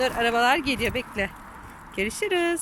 Dur arabalar geliyor bekle. Görüşürüz.